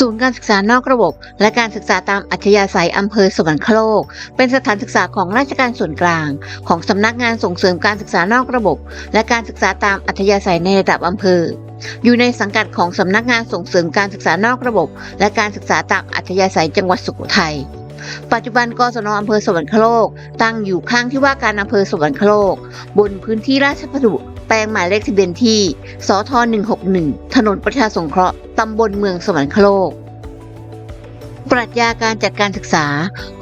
ศูนย์การศึกษานอกระบบ และการศึกษาตามอัธยาศัยอำเภอสวรรคโลก เป็นสถานศึกษาของราชการส่วนกลาง ของสำนักงานส่งเสริมการศึกษานอกระบบ และการศึกษาตามอัธยาศัยในระดับอำเภอ อยู่ในสังกัดของสำนักงานส่งเสริมการศึกษานอกระบบ และการศึกษาตามอัธยาศัยจังหวัดสุโขทัยปัจจุบันกศนอำเภอสวรรคโลก ตั้งอยู่ข้างที่ว่าการอำเภอสวรรคโลก บนพื้นที่ราชพัสดุ แปลงหมายเลขทะเบียนที่ สท 161 ถนนประชาสงเคราะห์ ตำบลเมืองสวรรคโลก ปรัชญาการจัดการศึกษา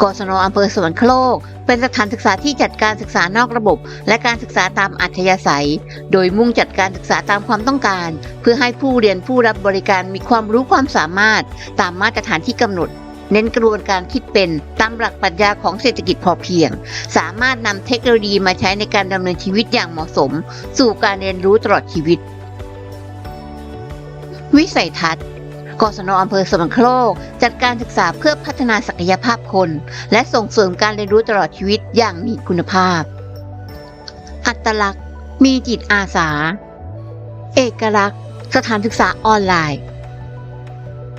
กศนอำเภอสวรรคโลก เป็นสถานศึกษาที่จัดการศึกษานอกระบบ และการศึกษาตามอัธยาศัย โดยมุ่งจัดการศึกษาตามความต้องการ เพื่อให้ผู้เรียนผู้รับบริการมีความรู้ความสามารถตามมาตรฐานที่กำหนด เน้นกระบวนการคิดเป็นตามหลักปรัชญาของเศรษฐกิจพอเพียง สามารถนำเทคโนโลยีมาใช้ในการดำเนินชีวิตอย่างเหมาะสม สู่การเรียนรู้ตลอดชีวิต วิสัยทัศน์กศนอำเภอสวรรคโลกจัดการศึกษาเพื่อพัฒนาศักยภาพคน และส่งเสริมการเรียนรู้ตลอดชีวิตอย่างมีคุณภาพ อัตลักษณ์ มีจิตอาสา เอกลักษณ์ สถานศึกษาออนไลน์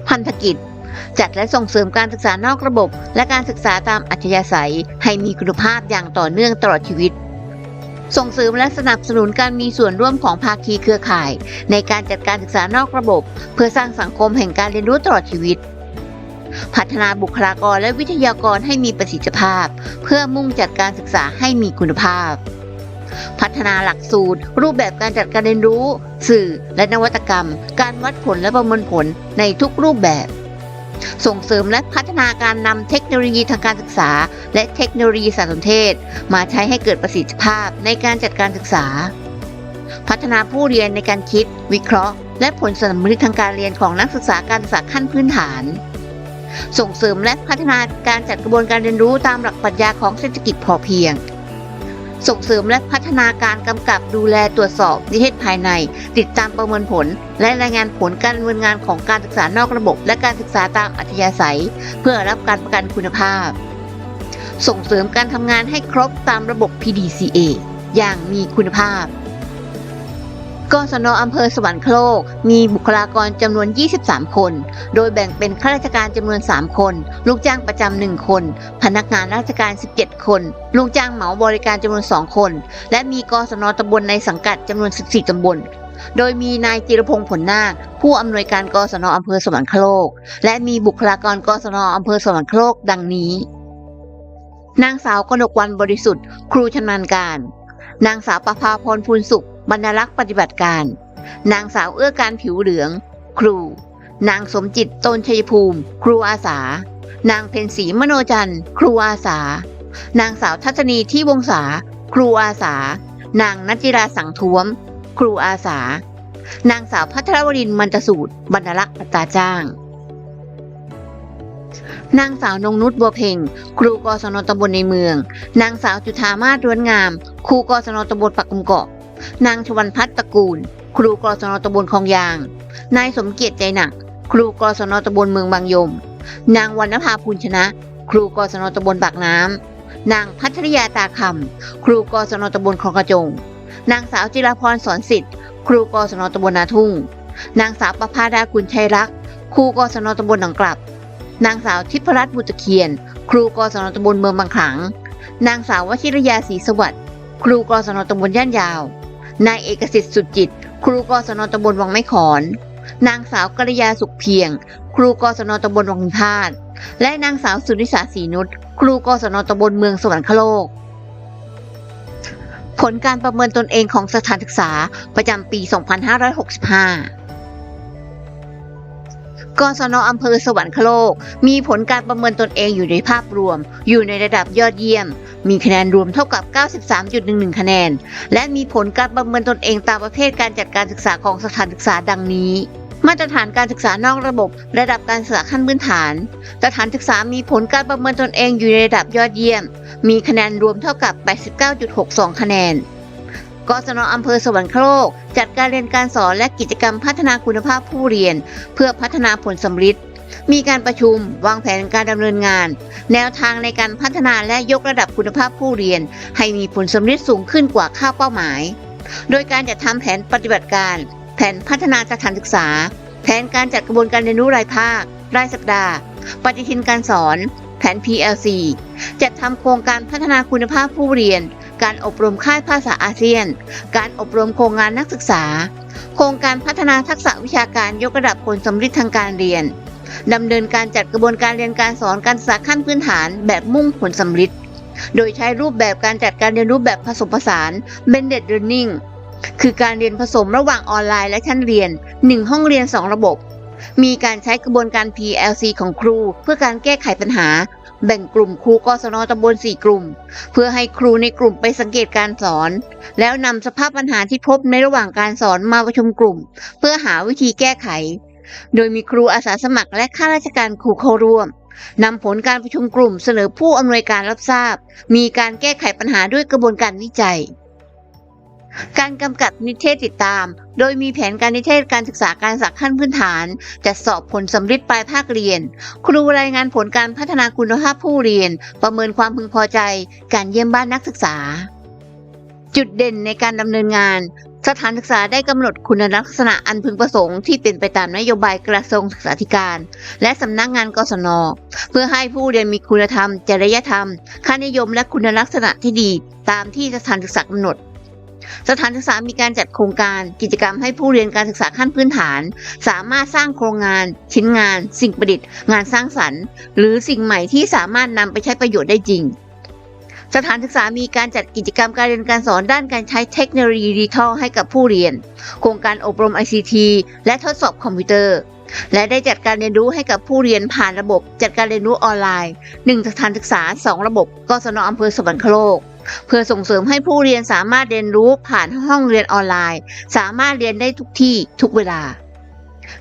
พันธกิจ จัดและส่งเสริมการศึกษานอกระบบ และการศึกษาตามอัธยาศัย ให้มีคุณภาพอย่างต่อเนื่องตลอดชีวิต ส่งเสริมและสนับสนุนการมีส่วนร่วมของภาคีเครือข่าย ในการจัดการศึกษานอกระบบ เพื่อสร้างสังคมแห่งการเรียนรู้ตลอดชีวิต พัฒนาบุคลากรและวิทยากรให้มีประสิทธิภาพ เพื่อมุ่งจัดการศึกษาให้มีคุณภาพพัฒนาหลักสูตร รูปแบบการจัดการเรียนรู้ สื่อและนวัตกรรม การวัดผลและประเมินผลในทุกรูปแบบ ส่งเสริมและพัฒนาการนำเทคโนโลยีทางการศึกษา และเทคโนโลยีสารสนเทศ มาใช้ให้เกิดประสิทธิภาพในการจัดการศึกษา พัฒนาผู้เรียนในการคิด วิเคราะห์ และผลสำลิดทางการเรียนของนักศึกษาการศึกษาขั้นพื้นฐาน ส่งเสริมและพัฒนาการจัดกระบวนการเรียนรู้ตามหลักปรัชญาของเศรษฐกิจพอเพียง ส่งเสริมและพัฒนาการกำกับดูแลตรวจสอบนิเทศภายใน ติดตามประเมินผล และรายงานผลการดำเนินงานของการศึกษานอกระบบ และการศึกษาตามอัธยาศัย เพื่อรับการประกันคุณภาพ ส่งเสริมการทำงานให้ครบตามระบบ PDCA อย่างมีคุณภาพ กศนอำเภอสวรรคโลก มีบุคลากรจำนวน 23 คน โดยแบ่งเป็นข้าราชการจำนวน 3 คน ลูกจ้างประจำ 1 คน พนักงานราชการ 17 คน ลูกจ้างเหมาบริการจำนวน 2 คน และมีกศนตำบลในสังกัดจำนวน 14 ตำบล โดยมีนายจิรพงษ์ผลนาค ผู้อำนวยการกศนอำเภอสวรรคโลก และมีบุคลากรกศนอำเภอสวรรคโลก ดังนี้ นางสาวกนกวันบริสุทธิ์ ครูชำนาญการ นางสาวประภาพรพูนสุข บรรลักษ์ปฏิบัติการ นางสาวเอื้อการผิวเหลือง ครู นางสมจิตตนชัยภูมิ ครูอาสา นางเพ็ญศรีมโนจันทร์ ครูอาสา นางสาวทัศนีที่วงศา ครูอาสา นางนัจจิราสังท้วม ครูอาสา นางสาวพัทรวรินทร์มันตสูตร บรรลักษ์อัตราจ้าง นางสาวนงนุชบัวเพ่งครูกศนตำบลในเมือง นางสาวจุธามาศร้วนงาม ครูกศนตำบลปักกุมเกาะ นางชวันพัฒน์ตระกูล ครูกศนตำบลคลองยาง นายสมเกียรติใจหนัก ครูกศนตำบลเมืองบางยม นางวรรณภาภูลชนะ ครูกศนตำบลปากน้ำ นางพัทรยาตาคำ ครูกศนตำบลคลองกระจง นางสาวจิราพรสอนสิทธิ์ ครูกศนตำบลนาทุ่ง นางสาวประภาดากุลชัยรัก ครูกศนตำบลหนองกลับ นางสาวทิพรัตน์บุตรเคียน ครูกศนตำบลเมืองบางขลัง นางสาววชิรยาศรีสวัสดิ์ครูกศนตำบลย่านยาว นายเอกสิทธิ์สุดจิต ครูกศนตำบลวังไม้ขอน นางสาวกรยาสุขเพียง ครูกศนตำบลวังพิพาทและนางสาวสุนิสาศรีนุชครูกศนตำบลเมืองสวรรคโลก ผลการประเมินตนเองของสถานศึกษาประจำปี 2565 กศนอำเภอสวรรคโลก มีผลการประเมินตนเองอยู่ในภาพรวม อยู่ในระดับยอดเยี่ยม มีคะแนนรวมเท่ากับ 93.11 คะแนน และมีผลการประเมินตนเองตามประเภทการจัดการศึกษาของสถานศึกษาดังนี้มาตรฐานการศึกษานอกระบบ ระดับการศึกษาขั้นพื้นฐาน สถานศึกษามีผลการประเมินตนเองอยู่ในระดับยอดเยี่ยม มีคะแนนรวมเท่ากับ 89.62 คะแนน กศนอำเภอสวรรคโลก จัดการเรียนการสอนและกิจกรรมพัฒนาคุณภาพผู้เรียน เพื่อพัฒนาผลสำลิดมีการประชุมวางแผนการดำเนินงาน แนวทางในการพัฒนาและยกระดับคุณภาพผู้เรียน ให้มีผลสำลิดสูงขึ้นกว่าค่าเป้าหมาย โดยการจัดทำแผนปฏิบัติการ แผนพัฒนาสถานศึกษา แผนการจัดกระบวนการเรียนรู้รายภาค รายสัปดาห์ ปฏิทินการสอน แผน PLC จัดทำโครงการพัฒนาคุณภาพผู้เรียน การอบรมค่ายภาษาอาเซียน การอบรมโครงงานนักศึกษา โครงการพัฒนาทักษะวิชาการยกระดับผลสำลิดทางการเรียนดำเนินการจัดกระบวนการเรียนการสอนการศึกษาขั้นพื้นฐานแบบมุ่งผลสำลิดโดยใช้รูปแบบการจัดการเรียนรู้แบบผสมผสาน blended learning คือการเรียนผสมระหว่างออนไลน์และชั้นเรียน 1 ห้องเรียน 2 ระบบ มีการใช้กระบวนการ PLC ของครู เพื่อการแก้ไขปัญหา แบ่งกลุ่มครูกศนตำบล4กลุ่ม เพื่อให้ครูในกลุ่มไปสังเกตการสอน แล้วนำสภาพปัญหาที่พบในระหว่างการสอนมาประชุมกลุ่ม เพื่อหาวิธีแก้ไข โดยมีครูอาสาสมัครและข้าราชการครูเข้าร่วมนำผลการประชุมกลุ่มเสนอผู้อำนวยการรับทราบ มีการแก้ไขปัญหาด้วยกระบวนการวิจัย การกำกับนิเทศติดตาม โดยมีแผนการนิเทศการศึกษาการศึกษาขั้นพื้นฐาน จัดสอบผลสำลิดปลายภาคเรียน ครูรายงานผลการพัฒนาคุณภาพผู้เรียน ประเมินความพึงพอใจ การเยี่ยมบ้านนักศึกษา จุดเด่นในการดำเนินงาน สถานศึกษาได้กำหนดคุณลักษณะอันพึงประสงค์ที่เป็นไปตามนโยบายกระทรวงศึกษาธิการ และสำนักงานกศน เพื่อให้ผู้เรียนมีคุณธรรม จริยธรรม ค่านิยมและคุณลักษณะที่ดี ตามที่สถานศึกษากำหนด สถานศึกษามีการจัดโครงการกิจกรรมให้ผู้เรียนการศึกษาขั้นพื้นฐาน สามารถสร้างโครงงาน ชิ้นงาน สิ่งประดิษฐ์ งานสร้างสรรค์ หรือสิ่งใหม่ที่สามารถนำไปใช้ประโยชน์ได้จริง สถานศึกษามีการจัดกิจกรรมการเรียนการสอนด้านการใช้เทคโนโลยีดิจิทัลให้กับผู้เรียน โครงการอบรม ICT และทดสอบคอมพิวเตอร์และได้จัดการเรียนรู้ให้กับผู้เรียนผ่านระบบ จัดการเรียนรู้ออนไลน์ 1 สถานศึกษา 2 ระบบกศนอำเภอสวรรคโลก เพื่อส่งเสริมให้ผู้เรียนสามารถเรียนรู้ผ่านห้องเรียนออนไลน์ สามารถเรียนได้ทุกที่ทุกเวลา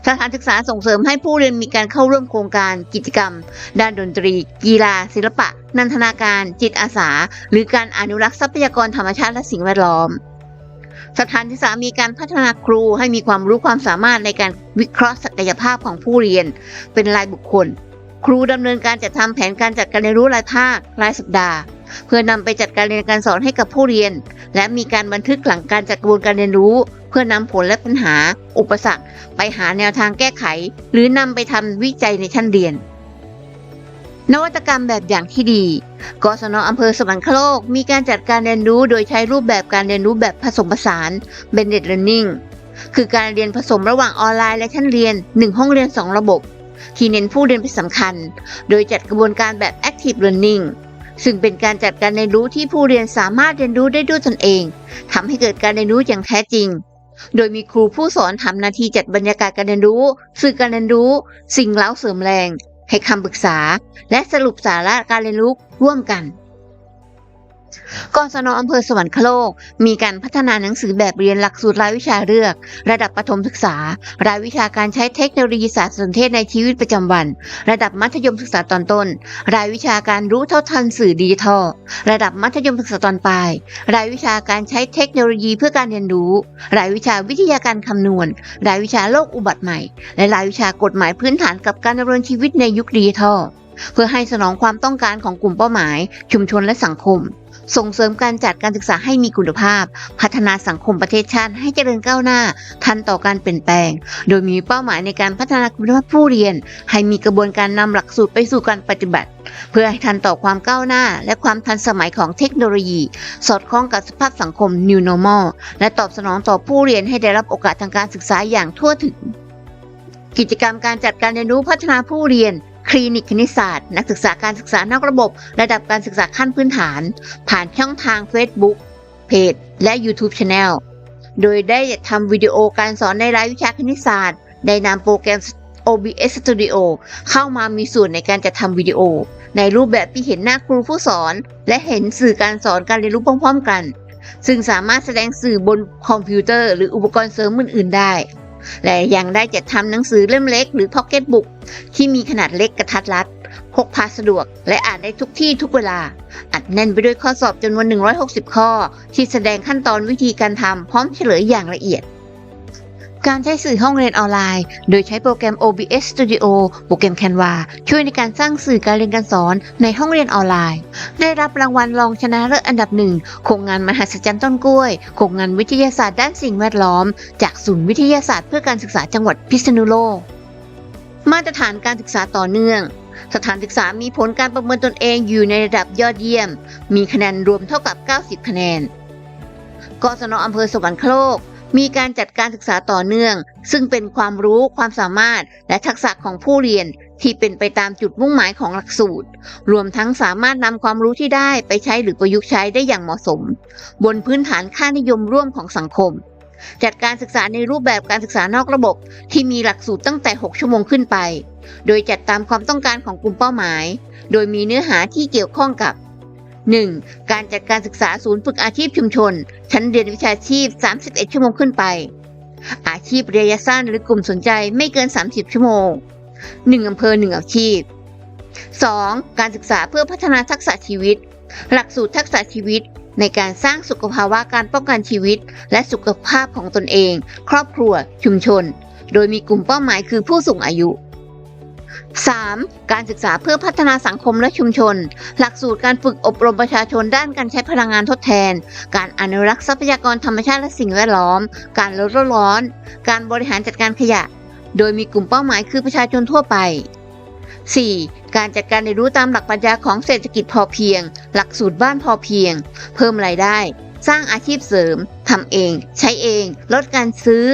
สถานศึกษาส่งเสริมให้ผู้เรียนมีการเข้าร่วมโครงการกิจกรรม ด้านดนตรี กีฬา ศิลปะ นันทนาการ จิตอาสา หรือการอนุรักษ์ทรัพยากรธรรมชาติและสิ่งแวดล้อม สถานศึกษามีการพัฒนาครูให้มีความรู้ความสามารถในการวิเคราะห์ศักยภาพของผู้เรียน เป็นรายบุคคล ครูดำเนินการจัดทำแผนการจัดการเรียนรู้รายภาครายสัปดาห์ เพื่อนำไปจัดการเรียนการสอนให้กับผู้เรียน และมีการบันทึกหลังการจัดกระบวนการเรียนรู้ เพื่อนำผลและปัญหา อุปสรรค ไปหาแนวทางแก้ไข หรือนำไปทำวิจัยในชั้นเรียน นวัตกรรมแบบอย่างที่ดีกศนอำเภอสวรรคโลก มีการจัดการเรียนรู้โดยใช้รูปแบบการเรียนรู้แบบผสมผสาน blended learning คือการเรียนผสมระหว่างออนไลน์และชั้นเรียน 1 ห้องเรียน 2 ระบบ ที่เน้นผู้เรียนเป็นสำคัญ โดยจัดกระบวนการแบบ active learning ซึ่งเป็นการจัดการเรียนรู้ที่ผู้เรียนสามารถเรียนรู้ได้ด้วยตนเองทำให้เกิดการเรียนรู้อย่างแท้จริง โดยมีครูผู้สอนทำหน้าที่จัดบรรยากาศการเรียนรู้ สื่อการเรียนรู้ สิ่งเล้าเสริมแรง ให้คำปรึกษา และสรุปสาระการเรียนรู้ร่วมกัน กศนอำเภอสวรรคโลก มีการพัฒนาหนังสือแบบเรียนหลักสูตรรายวิชาเลือก ระดับประถมศึกษา รายวิชาการใช้เทคโนโลยีสารสนเทศในชีวิตประจำวัน ระดับมัธยมศึกษาตอนต้น รายวิชาการรู้เท่าทันสื่อดิจิทัล ระดับมัธยมศึกษาตอนปลาย รายวิชาการใช้เทคโนโลยีเพื่อการเรียนรู้ รายวิชาวิทยาการคำนวณ รายวิชาโลกอุบัติใหม่ และรายวิชากฎหมายพื้นฐานกับการดำเนินชีวิตในยุคดิจิทัลเพื่อให้สนองความต้องการของกลุ่มเป้าหมาย ชุมชนและสังคม ส่งเสริมการจัดการศึกษาให้มีคุณภาพ พัฒนาสังคมประเทศชาติให้เจริญก้าวหน้า ทันต่อการเปลี่ยนแปลง โดยมีเป้าหมายในการพัฒนาคุณภาพผู้เรียน ให้มีกระบวนการนำหลักสูตรไปสู่การปฏิบัติ เพื่อให้ทันต่อความก้าวหน้า และความทันสมัยของเทคโนโลยี สอดคล้องกับสภาพสังคม New Normal และตอบสนองต่อผู้เรียนให้ได้รับโอกาสทางการศึกษาอย่างทั่วถึง กิจกรรมการจัดการเรียนรู้พัฒนาผู้เรียน คลินิกคณิตศาสตร์ นักศึกษาการศึกษานอกระบบ ระดับการศึกษาขั้นพื้นฐาน ผ่านช่องทาง Facebook เพจ และ YouTube Channel โดยได้ทำวิดีโอการสอนในรายวิชาคณิตศาสตร์ ได้นำโปรแกรม OBS Studio เข้ามามีส่วนในการจัดทำวิดีโอ ในรูปแบบที่เห็นหน้าครูผู้สอน และเห็นสื่อการสอนการเรียนรู้พร้อม ๆ กัน ซึ่งสามารถแสดงสื่อบนคอมพิวเตอร์ หรืออุปกรณ์เสริมอื่นๆได้ และยังได้จัดทำหนังสือเล่มเล็กหรือพ็อกเก็ตบุ๊กที่มีขนาดเล็กกระทัดรัดพกพาสะดวกและอ่านได้ทุกที่ทุกเวลา อัดแน่นไปด้วยข้อสอบจำนวน 160 ข้อ ที่แสดงขั้นตอนวิธีการทำพร้อมเฉลยอย่างละเอียด การใช้สื่อห้องเรียนออนไลน์ โดยใช้โปรแกรม OBS Studio โปรแกรม Canva ช่วยในการสร้างสื่อการเรียนการสอนในห้องเรียนออนไลน์ ได้รับรางวัลรองชนะเลิศอันดับหนึ่งโครงงานมหัศจรรย์ต้นกล้วย โครงงานวิทยาศาสตร์ด้านสิ่งแวดล้อม จากศูนย์วิทยาศาสตร์เพื่อการศึกษาจังหวัดพิษณุโลก มาตรฐานการศึกษาต่อเนื่องสถานศึกษามีผลการประเมินตนเองอยู่ในระดับยอดเยี่ยม มีคะแนนรวมเท่ากับ 90 คะแนน กศนอำเภอสวรรคโลก มีการจัดการศึกษาต่อเนื่อง ซึ่งเป็นความรู้ความสามารถและทักษะของผู้เรียนที่เป็นไปตามจุดมุ่งหมายของหลักสูตร รวมทั้งสามารถนำความรู้ที่ได้ไปใช้หรือประยุกต์ใช้ได้อย่างเหมาะสม บนพื้นฐานค่านิยมร่วมของสังคม จัดการศึกษาในรูปแบบการศึกษานอกระบบ ที่มีหลักสูตรตั้งแต่ 6 ชั่วโมงขึ้นไป โดยจัดตามความต้องการของกลุ่มเป้าหมาย โดยมีเนื้อหาที่เกี่ยวข้องกับ 1. การจัดการศึกษาศูนย์ฝึกอาชีพชุมชน ชั้นเรียนวิชาชีพ 31 ชั่วโมงขึ้นไป อาชีพระยะสั้นหรือกลุ่มสนใจไม่เกิน 30 ชั่วโมง 1อำเภอ 1 อาชีพ 2. การศึกษาเพื่อพัฒนาทักษะชีวิต หลักสูตรทักษะชีวิต ในการสร้างสุขภาวะการป้องกันชีวิต และสุขภาพของตนเอง ครอบครัว ชุมชน โดยมีกลุ่มเป้าหมายคือผู้สูงอายุ 3. การศึกษาเพื่อพัฒนาสังคมและชุมชน หลักสูตรการฝึกอบรมประชาชนด้านการใช้พลังงานทดแทน การอนุรักษ์ทรัพยากรธรรมชาติและสิ่งแวดล้อม การลดโลกร้อน การบริหารจัดการขยะ โดยมีกลุ่มเป้าหมายคือประชาชนทั่วไป 4. การจัดการเรียนรู้ตามหลักปรัชญาของเศรษฐกิจพอเพียง หลักสูตรบ้านพอเพียง เพิ่มรายได้ สร้างอาชีพเสริมทำเอง ใช้เอง ลดการซื้อ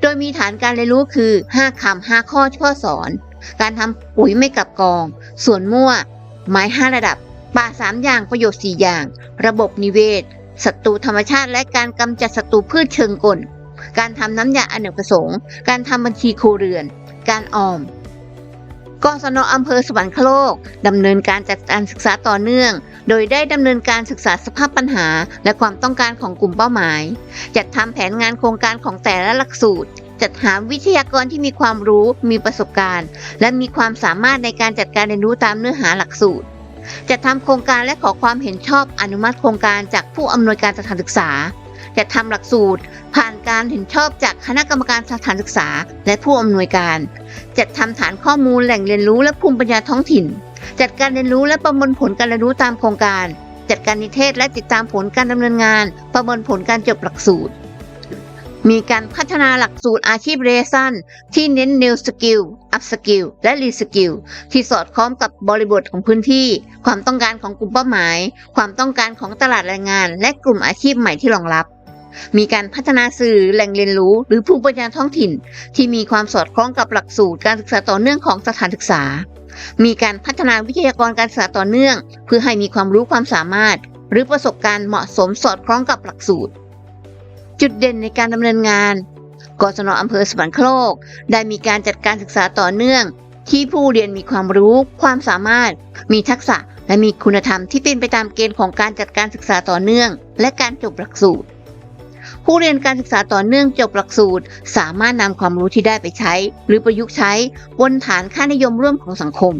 โดยมีฐานการเรียนรู้คือ 5คำ5ข้อข้อสอน การทำปุ๋ยไม่กลับกองส่วนมั่ว ไม้5ระดับ ป่า3อย่างประโยชน์4อย่าง ระบบนิเวศศัตรูธรรมชาติ และการกำจัดศัตรูพืชเชิงกล การทำน้ำยาอเนกประสงค์ การทำบัญชีครัวเรือน การออมกศนอำเภอสวรรคโลกดำเนินการจัดการศึกษาต่อเนื่อง โดยได้ดำเนินการศึกษาสภาพปัญหา และความต้องการของกลุ่มเป้าหมาย จัดทำแผนงานโครงการของแต่ละหลักสูตร จัดหาวิทยากรที่มีความรู้ มีประสบการณ์ และมีความสามารถในการจัดการเรียนรู้ตามเนื้อหาหลักสูตรจัดทำโครงการและขอความเห็นชอบอนุมัติโครงการจากผู้อำนวยการสถานศึกษาจัดทำหลักสูตร ผ่านการเห็นชอบจากคณะกรรมการสถานศึกษา และผู้อำนวยการ จัดทำฐานข้อมูลแหล่งเรียนรู้และภูมิปัญญาท้องถิ่น จัดการเรียนรู้และประเมินผลการเรียนรู้ตามโครงการ จัดการนิเทศและติดตามผลการดำเนินงาน ประเมินผลการจบหลักสูตร มีการพัฒนาหลักสูตรอาชีพเรซันที่เน้น New Skill Up Skill และ Re Skill ที่สอดคล้องกับบริบทของพื้นที่ ความต้องการของกลุ่มเป้าหมาย ความต้องการของตลาดแรงงาน และกลุ่มอาชีพใหม่ที่รองรับ มีการพัฒนาสื่อแหล่งเรียนรู้ หรือภูมิปัญญาท้องถิ่น ที่มีความสอดคล้องกับหลักสูตรการศึกษาต่อเนื่องของสถานศึกษา มีการพัฒนาวิทยากรการศึกษาต่อเนื่อง เพื่อให้มีความรู้ความสามารถ หรือประสบการณ์เหมาะสมสอดคล้องกับหลักสูตร จุดเด่นในการดำเนินงาน กศนอำเภอสวรรคโลก ได้มีการจัดการศึกษาต่อเนื่อง ที่ผู้เรียนมีความรู้ ความสามารถ มีทักษะและมีคุณธรรมที่เป็นไปตามเกณฑ์ของการจัดการศึกษาต่อเนื่อง และการจบหลักสูตร ผู้เรียนการศึกษาต่อเนื่องจบหลักสูตร สามารถนำความรู้ที่ได้ไปใช้ หรือประยุกต์ใช้บนฐานค่านิยมร่วมของสังคม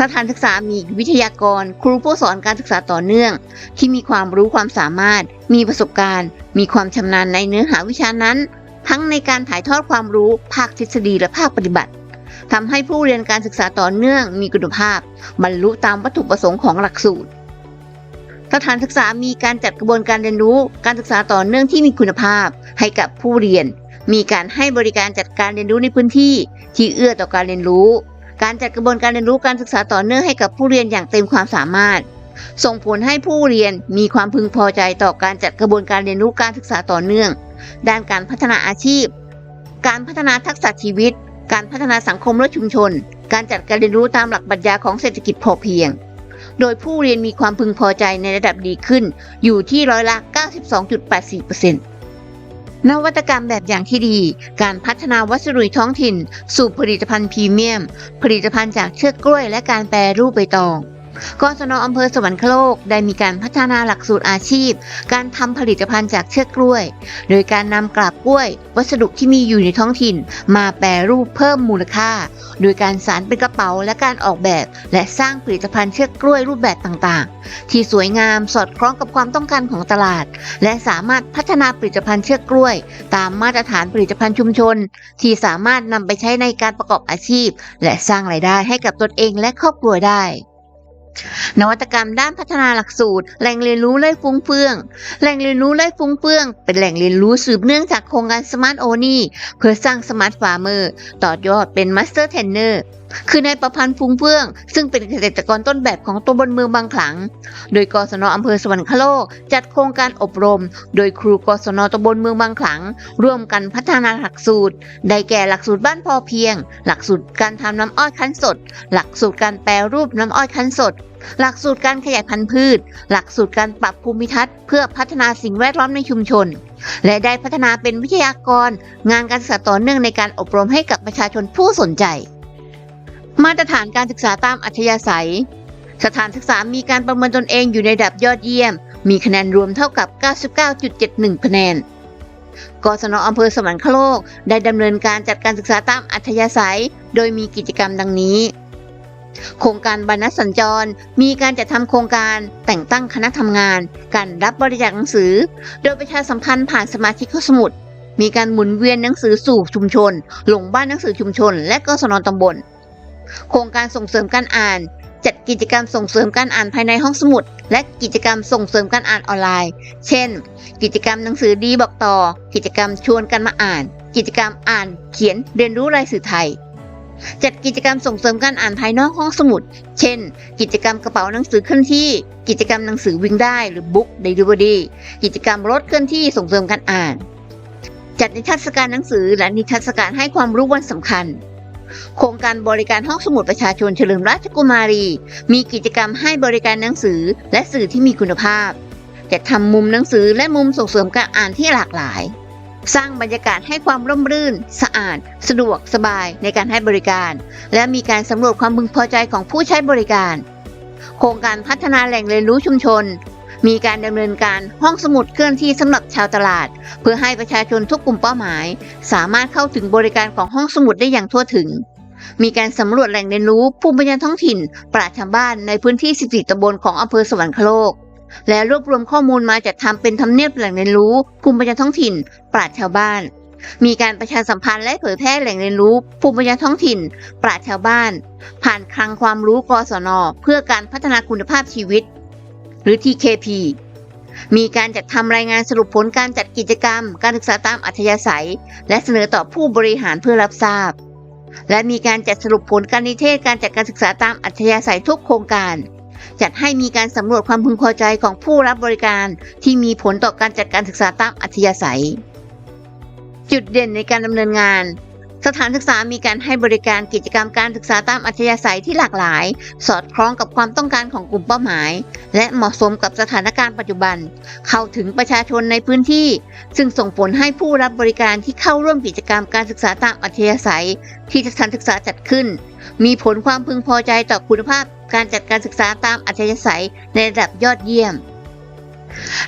สถานศึกษามีวิทยากร ครูผู้สอนการศึกษาต่อเนื่อง ที่มีความรู้ความสามารถ มีประสบการณ์ มีความชำนาญในเนื้อหาวิชานั้น ทั้งในการถ่ายทอดความรู้ภาคทฤษฎีและภาคปฏิบัติทำให้ผู้เรียนการศึกษาต่อเนื่องมีคุณภาพ บรรลุตามวัตถุประสงค์ของหลักสูตร สถานศึกษามีการจัดกระบวนการเรียนรู้ การศึกษาต่อเนื่องที่มีคุณภาพ ให้กับผู้เรียน มีการให้บริการจัดการเรียนรู้ในพื้นที่ ที่เอื้อต่อการเรียนรู้ การจัดกระบวนการเรียนรู้การศึกษาต่อเนื่องให้กับผู้เรียนอย่างเต็มความสามารถ ส่งผลให้ผู้เรียนมีความพึงพอใจต่อการจัดกระบวนการเรียนรู้การศึกษาต่อเนื่อง ด้านการพัฒนาอาชีพ การพัฒนาทักษะชีวิต การพัฒนาสังคมและชุมชน การจัดการเรียนรู้ตามหลักปรัชญาของเศรษฐกิจพอเพียง โดยผู้เรียนมีความพึงพอใจในระดับดีขึ้น อยู่ที่ร้อยละ 92.84% นวัตกรรมแบบอย่างที่ดี การพัฒนาวัสดุท้องถิ่น สู่ผลิตภัณฑ์พรีเมียม ผลิตภัณฑ์จากเชือกกล้วยและการแปรรูปใบตอง กศนอำเภอสวรรคโลกได้มีการพัฒนาหลักสูตรอาชีพ การทำผลิตภัณฑ์จากเชือกกล้วย โดยการนำกราบกล้วย วัสดุที่มีอยู่ในท้องถิ่น มาแปรรูปเพิ่มมูลค่า โดยการสารเป็นกระเป๋าและการออกแบบ และสร้างผลิตภัณฑ์เชือกกล้วยรูปแบบต่างๆ ที่สวยงามสอดคล้องกับความต้องการของตลาด และสามารถพัฒนาผลิตภัณฑ์เชือกกล้วย ตามมาตรฐานผลิตภัณฑ์ชุมชน ที่สามารถนำไปใช้ในการประกอบอาชีพ และสร้างรายได้ให้กับตนเองและครอบครัวได้ นวัตกรรมด้านพัฒนาหลักสูตร แหล่งเรียนรู้ไล่ฟุ้งเฟือง แหล่งเรียนรู้ไล่ฟุ้งเฟือง เป็นแหล่งเรียนรู้สืบเนื่องจากโครงการสมาร์ทโอนี่เพื่อสร้างสมาร์ทฟาร์มเมอร์ต่อยอดเป็นมาสเตอร์เทรนเนอร์ คือนายประพันธ์ฟุ้งเฟื่อง ซึ่งเป็นเกษตรกรต้นแบบของตัวบนเมืองบางขลัง โดยกศนอำเภอสวรรคโลก จัดโครงการอบรม โดยครูกศนตำบลเมืองบางขลัง ร่วมกันพัฒนาหลักสูตร ได้แก่หลักสูตรบ้านพอเพียง หลักสูตรการทำน้ำอ้อยคั้นสด หลักสูตรการแปรรูปน้ำอ้อยคั้นสดหลักสูตรการขยายพันธุ์พืช หลักสูตรการปรับภูมิทัศน์เพื่อพัฒนาสิ่งแวดล้อมในชุมชน และได้พัฒนาเป็นวิทยากร งานการศึกษาต่อเนื่องในการอบรมให้กับประชาชนผู้สนใจ มาตรฐานการศึกษาตามอัธยาศัย สถานศึกษามีการประเมินตนเองอยู่ในระดับยอดเยี่ยม มีคะแนนรวมเท่ากับ 99.71 คะแนนกศนอำเภอสวรรคโลกได้ดำเนินการจัดการศึกษาตามอัธยาศัย โดยมีกิจกรรมดังนี้ โครงการบรรณสัญจร มีการจัดทำโครงการแต่งตั้งคณะทำงาน การรับบริจาคหนังสือ โดยประชาสัมพันธ์ผ่านสมาชิกข้อสมุด มีการหมุนเวียนหนังสือสู่ชุมชน ลงบ้านหนังสือชุมชน และกศนตำบล โครงการส่งเสริมการอ่าน จัดกิจกรรมส่งเสริมการอ่านภายในห้องสมุด และกิจกรรมส่งเสริมการอ่านออนไลน์ เช่น กิจกรรมหนังสือดีบอกต่อ กิจกรรมชวนกันมาอ่าน กิจกรรมอ่านเขียนเรียนรู้ลายสื่อไทยจัดกิจกรรมส่งเสริมการอ่านภายนอกห้องสมุด เช่น กิจกรรมกระเป๋าหนังสือเคลื่อนที่ กิจกรรมหนังสือวิ่งได้หรือบุ๊กเดลิเวอรี่กิจกรรมรถเคลื่อนที่ส่งเสริมการอ่าน จัดนิทรรศการหนังสือและนิทรรศการให้ความรู้วันสำคัญ โครงการบริการห้องสมุดประชาชนเฉลิมราชกุมารี มีกิจกรรมให้บริการหนังสือและสื่อที่มีคุณภาพ จะทำมุมหนังสือและมุมส่งเสริมการอ่านที่หลากหลาย สร้างบรรยากาศให้ความร่มรื่น สะอาด สะดวกสบายในการให้บริการ และมีการสำรวจความพึงพอใจของผู้ใช้บริการ โครงการพัฒนาแหล่งเรียนรู้ชุมชน มีการดำเนินการห้องสมุดเคลื่อนที่สำหรับชาวตลาด เพื่อให้ประชาชนทุกกลุ่มเป้าหมาย สามารถเข้าถึงบริการของห้องสมุดได้อย่างทั่วถึง มีการสำรวจแหล่งเรียนรู้ภูมิปัญญาท้องถิ่น ปราชญ์ชาวบ้านในพื้นที่ 14ตำบลของอำเภอสวรรคโลก และรวบรวมข้อมูลมาจัดทำเป็นทำเนียบแหล่งเรียนรู้ภูมิปัญญาท้องถิ่น ปราชญ์ชาวบ้าน มีการประชาสัมพันธ์และเผยแพร่แหล่งเรียนรู้ภูมิปัญญาท้องถิ่น ปราชญ์ชาวบ้าน ผ่านคลังความรู้กศน เพื่อการพัฒนาคุณภาพชีวิต หรือ TKP มีการจัดทำรายงานสรุปผลการจัดกิจกรรม การศึกษาตามอัธยาศัย และเสนอต่อผู้บริหารเพื่อรับทราบ และมีการจัดสรุปผลการนิเทศการจัดการศึกษาตามอัธยาศัยทุกโครงการ จัดให้มีการสำรวจความพึงพอใจของผู้รับบริการที่มีผลต่อการจัดการศึกษาตามอัธยาศัย จุดเด่นในการดำเนินงาน สถานศึกษามีการให้บริการกิจกรรมการศึกษาตามอัธยาศัยที่หลากหลาย สอดคล้องกับความต้องการของกลุ่มเป้าหมาย และเหมาะสมกับสถานการณ์ปัจจุบัน เข้าถึงประชาชนในพื้นที่ ซึ่งส่งผลให้ผู้รับบริการที่เข้าร่วมกิจกรรมการศึกษาตามอัธยาศัย ที่สถานศึกษาจัดขึ้น มีผลความพึงพอใจต่อคุณภาพการจัดการศึกษาตามอัธยาศัยในระดับยอดเยี่ยม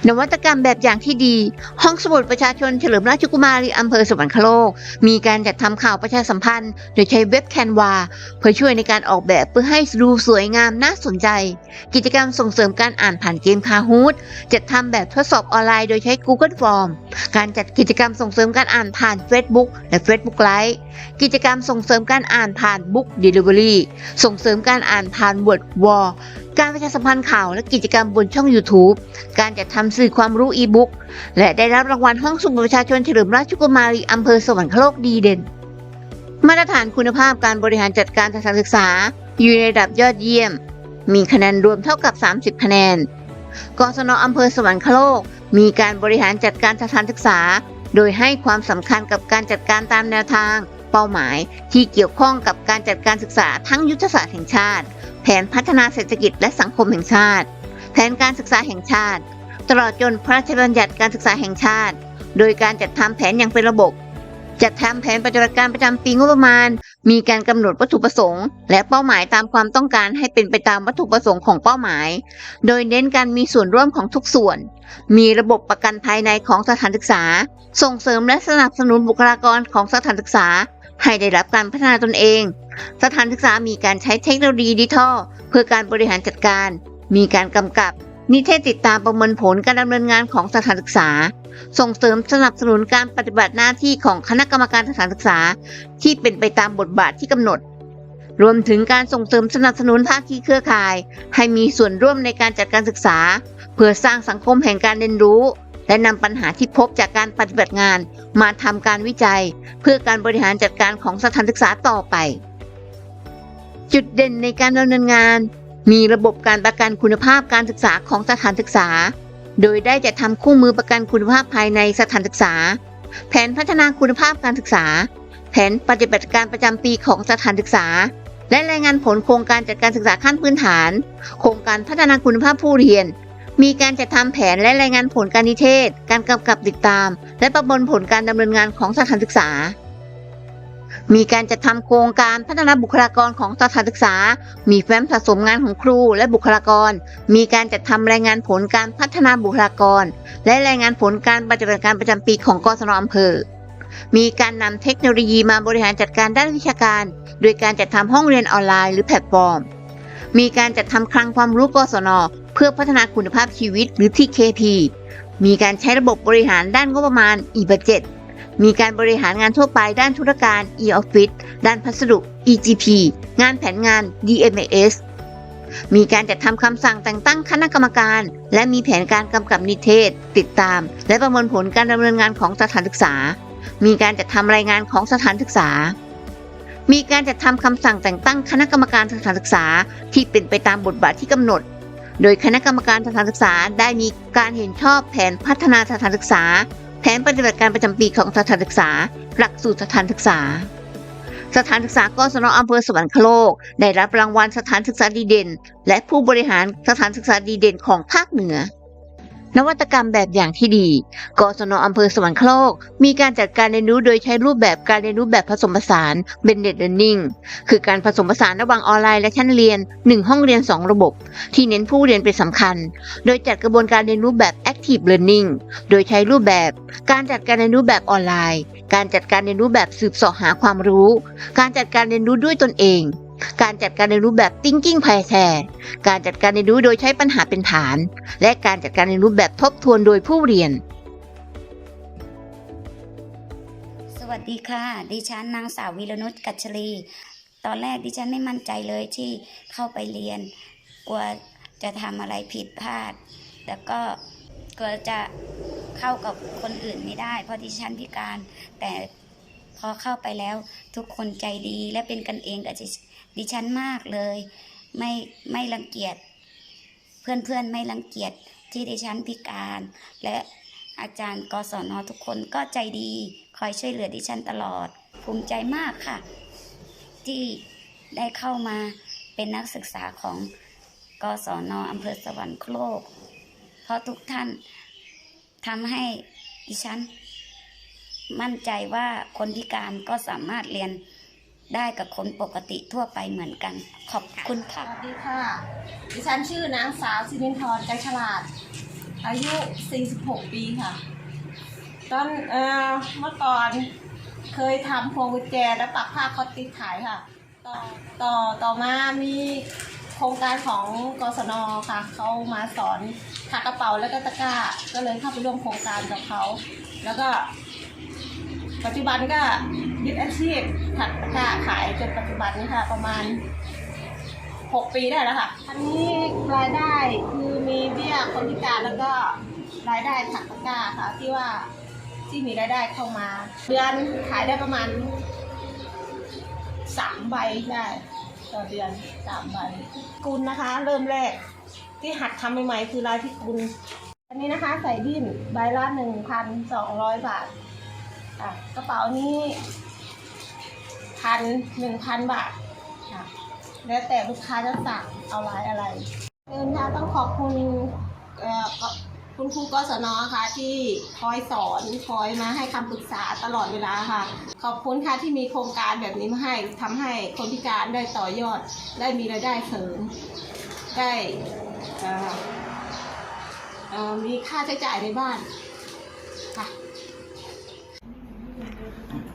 นวัตกรรมแบบอย่างที่ดี ห้องสมุดประชาชนเฉลิมราชกุมารีอำเภอสวรรคโลก มีการจัดทำข่าวประชาสัมพันธ์ โดยใช้เว็บแคนวาเพื่อช่วยในการออกแบบเพื่อให้ดูสวยงามน่าสนใจ กิจกรรมส่งเสริมการอ่านผ่านเกมคาฮูดจัดทำแบบทดสอบออนไลน์โดยใช้ Google Form การจัดกิจกรรมส่งเสริมการอ่านผ่าน Facebook และ Facebook Live กิจกรรมส่งเสริมการอ่านผ่าน Book Delivery ส่งเสริมการอ่านผ่าน Word Wall การประชาสัมพันธ์ข่าวและกิจกรรมบนช่อง YouTube การจัดทำสื่อความรู้อีบุ๊กและได้รับรางวัลห้องสมุดประชาชนเฉลิมราชกุมารีอำเภอสวรรคโลกดีเด่น มาตรฐานคุณภาพการบริหารจัดการสถานศึกษา อยู่ในระดับยอดเยี่ยม มีคะแนนรวมเท่ากับ 30 คะแนนกศนอำเภอสวรรคโลก มีการบริหารจัดการสถานศึกษา โดยให้ความสำคัญกับการจัดการตามแนวทาง เป้าหมายที่เกี่ยวข้องกับการจัดการศึกษาทั้งยุทธศาสตร์แห่งชาติ แผนพัฒนาเศรษฐกิจและสังคมแห่งชาติ แผนการศึกษาแห่งชาติ ตลอดจนพระราชบัญญัติการศึกษาแห่งชาติ โดยการจัดทำแผนอย่างเป็นระบบ จัดทำแผนปฏิบัติการประจำปีงบประมาณ มีการกำหนดวัตถุประสงค์ และเป้าหมายตามความต้องการให้เป็นไปตามวัตถุประสงค์ของเป้าหมาย โดยเน้นการมีส่วนร่วมของทุกส่วน มีระบบประกันภายในของสถานศึกษา ส่งเสริมและสนับสนุนบุคลากรของสถานศึกษา ให้ได้รับการพัฒนาตนเอง สถานศึกษามีการใช้เทคโนโลยีดิจิทัลเพื่อการบริหารจัดการ มีการกำกับ นิเทศติดตามประเมินผลการดำเนินงานของสถานศึกษา ส่งเสริมสนับสนุนการปฏิบัติหน้าที่ของคณะกรรมการสถานศึกษา ที่เป็นไปตามบทบาทที่กำหนด รวมถึงการส่งเสริมสนับสนุนภาคีเครือข่าย ให้มีส่วนร่วมในการจัดการศึกษา เพื่อสร้างสังคมแห่งการเรียนรู้และนำปัญหาที่พบจากการปฏิบัติงาน มาทำการวิจัย เพื่อการบริหารจัดการของสถานศึกษาต่อไป จุดเด่นในการดำเนินงาน มีระบบการประกันคุณภาพการศึกษาของสถานศึกษา โดยได้จะทำคู่มือประกันคุณภาพภายในสถานศึกษา แผนพัฒนาคุณภาพการศึกษา แผนปฏิบัติการประจำปีของสถานศึกษา และรายงานผลโครงการจัดการศึกษาขั้นพื้นฐาน โครงการพัฒนาคุณภาพผู้เรียน มีการจัดทำแผนและรายงานผลการนิเทศ การกำกับติดตาม และประเมินผลการดำเนินงานของสถานศึกษา มีการจัดทำโครงการพัฒนาบุคลากรของสถานศึกษา มีแฟ้มสะสมงานของครูและบุคลากร มีการจัดทำรายงานผลการพัฒนาบุคลากร และรายงานผลการปฏิบัติการประจำปีของกศนอำเภอ มีการนำเทคโนโลยีมาบริหารจัดการด้านวิชาการ โดยการจัดทำห้องเรียนออนไลน์หรือแพลตฟอร์ม มีการจัดทำคลังความรู้กศนเพื่อพัฒนาคุณภาพชีวิตหรือ TKP มีการใช้ระบบบริหารด้านงบประมาณ e-budget มีการบริหารงานทั่วไปด้านธุรการ e-office ด้านพัสดุ EGP งานแผนงาน DMS มีการจัดทำคำสั่งแต่งตั้งคณะกรรมการ และมีแผนการกำกับนิเทศ ติดตาม และประเมินผลการดำเนินงานของสถานศึกษา มีการจัดทำรายงานของสถานศึกษา มีการจัดทำคำสั่งแต่งตั้งคณะกรรมการสถานศึกษา ที่เป็นไปตามบทบาทที่กำหนด โดยคณะกรรมการสถานศึกษาได้มีการเห็นชอบแผนพัฒนาสถานศึกษา แผนปฏิบัติการประจำปีของสถานศึกษา หลักสูตรสถานศึกษา สถานศึกษากศนอำเภอสวรรคโลก ได้รับรางวัลสถานศึกษาดีเด่น และผู้บริหารสถานศึกษาดีเด่นของภาคเหนือ นวัตกรรมแบบอย่างที่ดี กศนอำเภอสวรรคโลก มีการจัดการเรียนรู้โดยใช้รูปแบบการเรียนรู้แบบผสมผสาน blended learning คือการผสมผสานระหว่างออนไลน์และชั้นเรียน 1 ห้องเรียน 2 ระบบ ที่เน้นผู้เรียนเป็นสำคัญ โดยจัดกระบวนการเรียนรู้แบบ active learning โดยใช้รูปแบบ การจัดการเรียนรู้แบบออนไลน์ การจัดการเรียนรู้แบบสืบเสาะหาความรู้ การจัดการเรียนรู้ด้วยตนเอง การจัดการเรียนรู้แบบ thinking p a i r การจัดการเรียนรู้โดยใช้ปัญหาเป็นฐาน และการจัดการเรียนรู้แบบทบทวนโดยผู้เรียน สวัสดีค่ะ ดิฉันนางสาววีรนุชกัชลีตอนแรกดิฉันไม่มั่นใจเลยที่เข้าไปเรียน กลัวจะทำอะไรผิดพลาด แล้วก็กลัวจะเข้ากับคนอื่นไม่ได้ เพราะดิฉันพิการ แต่พอเข้าไปแล้วทุกคนใจดีและเป็นกันเองกับ ดิฉันมากเลย ไม่ไม่รังเกียจเพื่อนๆไม่รังเกียจที่ดิฉันพิการ และอาจารย์กศนทุกคนก็ใจดีคอยช่วยเหลือดิฉันตลอด ภูมิใจมากค่ะ ที่ได้เข้ามาเป็นนักศึกษาของกศนอำเภอสวรรคโลก เพราะทุกท่านทำให้ดิฉัน มั่นใจว่าคนพิการก็สามารถเรียน ได้กับคนปกติทั่วไปเหมือนกัน ขอบคุณค่ะ สวัสดีค่ะ ดิฉันชื่อนางสาวสิรินทร์ใจฉลาด อายุ 46 ปีค่ะ ตอนเอ่อเมื่อก่อนเคยทำพวงกุญแจและปักผ้าคอตติดขายค่ะ ต่อต่อต่อมามีโครงการของกศนค่ะ เขามาสอนถักกระเป๋าแล้วก็ตะกร้า ก็เลยเข้าไปร่วมโครงการกับเขา แล้วก็ปัจจุบันก็ ยึดอาชีพถักตะกร้าขายจนปัจจุบันนี้ค่ะ ประมาณหกปีได้แล้วค่ะ อันนี้รายได้คือมีเบี้ยคนพิการแล้วก็รายได้ถักตะกร้าค่ะ ที่ว่าที่มีรายได้เข้ามา เดือนขายได้ประมาณสามใบได้ต่อเดือนสามใบกุลนะคะ เริ่มแรกที่หัดทำใหม่ๆคือลายพิกุลอันนี้นะคะใส่ดิ้นใบละหนึ่งพันสองร้อยบาทอะกระเป๋านี้ พันหนึ่งพันบาทค่ะแล้วแต่ลูกค้าจะสั่งเอาลายอะไรเดินค่ะต้องขอบคุณคุณครูกศนค่ะที่คอยสอนคอยมาให้คำปรึกษาตลอดเวลาค่ะ ขอบคุณค่ะที่มีโครงการแบบนี้มาให้ทำให้คนพิการได้ต่อยอด ได้มีรายได้เสริมได้มีค่าใช้จ่ายในบ้านค่ะ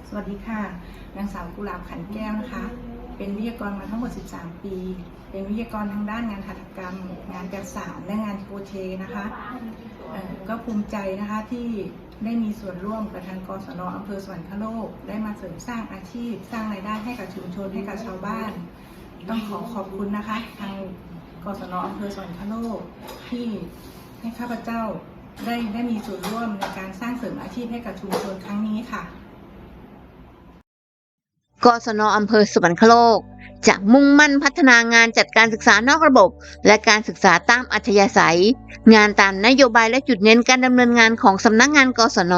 สวัสดีค่ะ นางสาวกุหลาบขันแก้วนะคะ เป็นวิทยากรมาทั้งหมด 13 ปี เป็นวิทยากรทางด้านงานหัตถกรรม งานจักสานและงานโครเชต์นะคะก็ภูมิใจนะคะที่ได้มีส่วนร่วมกับทางกศนอำเภอสวรรคโลก ได้มาเสริมสร้างอาชีพ สร้างรายได้ให้กับชุมชนให้กับชาวบ้าน ต้องขอขอบคุณนะคะ ทางกศนอำเภอสวรรคโลกที่ให้ข้าพเจ้าได้ได้มีส่วนร่วมในการสร้างเสริมอาชีพให้กับชุมชนครั้งนี้ค่ะ กศนอำเภอสุวรรคโลกจะมุ่งมั่นพัฒนางานจัดการศึกษานอกระบบ และการศึกษาตามอัธยาศัย งานตามนโยบายและจุดเน้นการดำเนินงานของสำนักงานกศน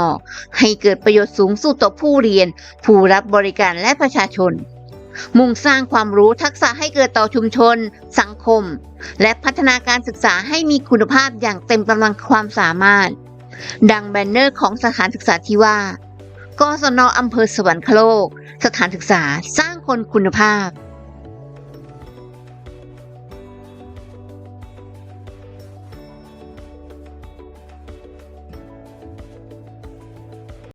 ให้เกิดประโยชน์สูงสุดต่อผู้เรียน ผู้รับบริการและประชาชน มุ่งสร้างความรู้ทักษะให้เกิดต่อชุมชน สังคม และพัฒนาการศึกษาให้มีคุณภาพอย่างเต็มกำลังความสามารถ ดังแบนเนอร์ของสถานศึกษาที่ว่า กศนออำเภอสวรรคโลก สถานศึกษาสร้างคนคุณภาพ